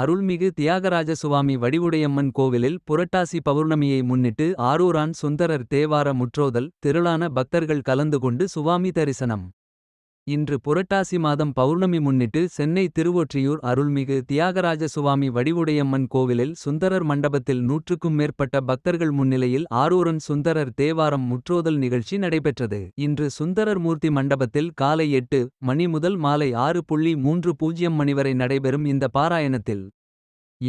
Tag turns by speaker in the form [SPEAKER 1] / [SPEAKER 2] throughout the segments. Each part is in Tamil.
[SPEAKER 1] அருள்மிகு தியாகராஜ சுவாமி வடிவுடையம்மன் கோவிலில் புரட்டாசி பௌர்ணமியை முன்னிட்டு ஆரூரான் சுந்தரர் தேவார முற்றோதல் திரளான பக்தர்கள் கலந்து கொண்டு சுவாமி தரிசனம். இன்று புரட்டாசி மாதம் பௌர்ணமி முன்னிட்டு சென்னை திருவொற்றியூர் அருள்மிகு தியாகராஜ சுவாமி வடிவுடையம்மன் கோவிலில் சுந்தரர் மண்டபத்தில் நூற்றுக்கும் மேற்பட்ட பக்தர்கள் முன்னிலையில் ஆரூரன் சுந்தரர் தேவாரம் முற்றோதல் நிகழ்ச்சி நடைபெற்றது. இன்று சுந்தரர் மூர்த்தி மண்டபத்தில் காலை எட்டு மணி முதல் மாலை ஆறு புள்ளி மூன்று பூஜ்யம் மணி வரை நடைபெறும் இந்த பாராயணத்தில்.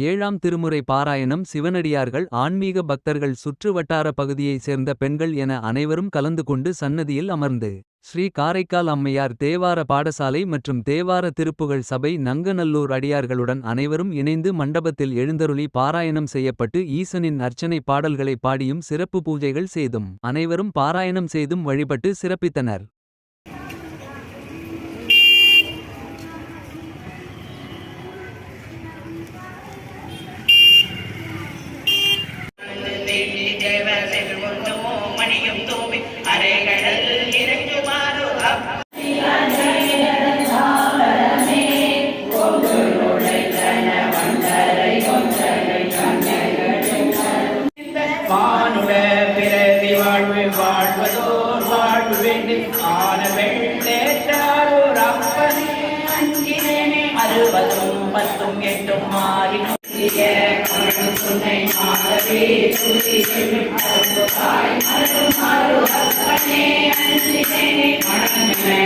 [SPEAKER 1] ஏழாம் திருமுறை பாராயணம் சிவனடியார்கள் ஆன்மீக பக்தர்கள் சுற்று வட்டார பகுதியைச் சேர்ந்த பெண்கள் என அனைவரும் கலந்து கொண்டு சன்னதியில் அமர்ந்து. ஸ்ரீ காரைக்கால் அம்மையார் தேவார பாடசாலை மற்றும் தேவார திருப்புகள் சபை நங்கநல்லூர் அடியார்களுடன் அனைவரும் இணைந்து மண்டபத்தில் எழுந்தருளி பாராயணம் செய்யப்பட்டு ஈசனின் அர்ச்சனை பாடல்களை பாடியும் சிறப்பு பூஜைகள் செய்தும். அனைவரும் பாராயணம் செய்தும் வழிபட்டு சிறப்பித்தனர்.
[SPEAKER 2] வானுட பிறவி வாழ்வு வாழ்வதோர் வாழ்வு வேண்டும் ஆன வெள்ளேற்றாரூர் அப்பனே. அஞ்சினேனே. அறுபதும் பத்தும் எட்டும் மாறி துணை மாறவே துதி தாய் மாறு அப்பனே. அஞ்சினேனே. மணமே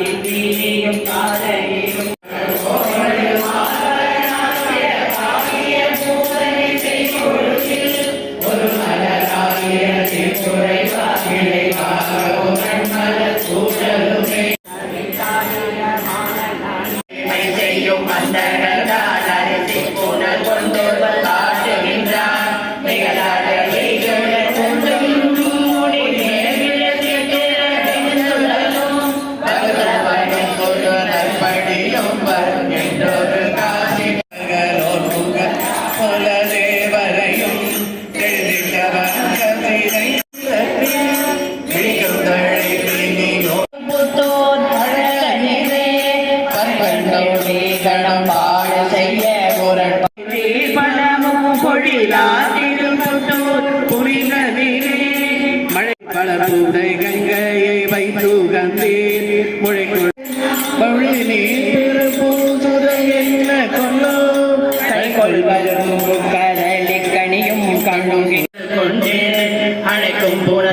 [SPEAKER 2] பொழிலா திருமுட்டூர் புரிந்ததிலே மழை பலருடை கங்கையை வைத்து கந்தீர் முழைக்குள் பொழி நீர் திருப்பூதுரை என்ன கொல்லோ கை கொள்வதும் கடலில் கனியும் அழைக்கும் புல